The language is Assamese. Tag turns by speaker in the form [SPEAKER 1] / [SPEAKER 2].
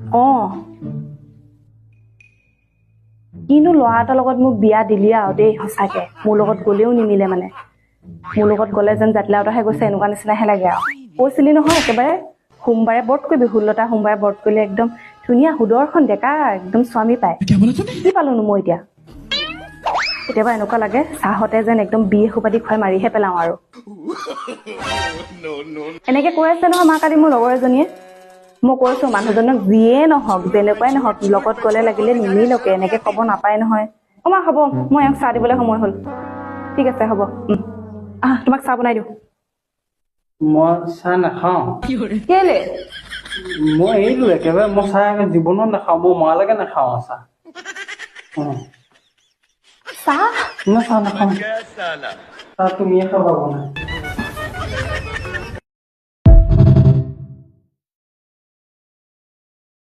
[SPEAKER 1] অঁ। কিনো ল'ৰা এটাৰ লগত মোক বিয়া দিলি আৰু দেই সঁচাকে। মোৰ লগত গ'লেও নিমিলে মানে। মোৰ লগত গ'লে যেন জাতিলাওতাহে গৈছে এনেকুৱা নিচিনাহে লাগে আৰু। কৈছিলি নহয় একেবাৰে সোমবাৰে ব্ৰত কৰিবি ষোল্লটা সোমবাৰে ব্ৰত কৰিলে একদম ধুনীয়া সুদৰ্শন ডেকা একদম স্বামী পায়। কি পালোনো মই এতিয়া? কেতিয়াবা এনেকুৱা লাগে চাহতে যেন একদম বি এসোপাতি খুৱাই মাৰিহে পেলাওঁ আৰু। এনেকে কৈ আছে নহয় মা কালি মোৰ লগৰ এজনীয়ে। মই কৈছো মানুহজনক যিয়ে নহওক যেনেকুৱাই নহওক লগত গ'লে লাগিলে নিমিলকে এনেকে ক'ব নাপায় নহয়। অ মা হ'ব মই এওঁক চাহ দিবলৈ সময় হ'ল। ঠিক আছে হ'ব। আহ তোমাক চাহ বনাই দিওঁ।
[SPEAKER 2] মই চাহ নাখাওঁ।
[SPEAKER 1] কেলে?
[SPEAKER 2] মই এৰিলো একেবাৰে মই চাহ জীৱনত নাখাওঁ মই মৰালৈকে নাখাওঁ চাহ।
[SPEAKER 1] চাহ?
[SPEAKER 2] মই চাহ নাখাওঁ। চাহ তুমিয়ে খাবা বনাই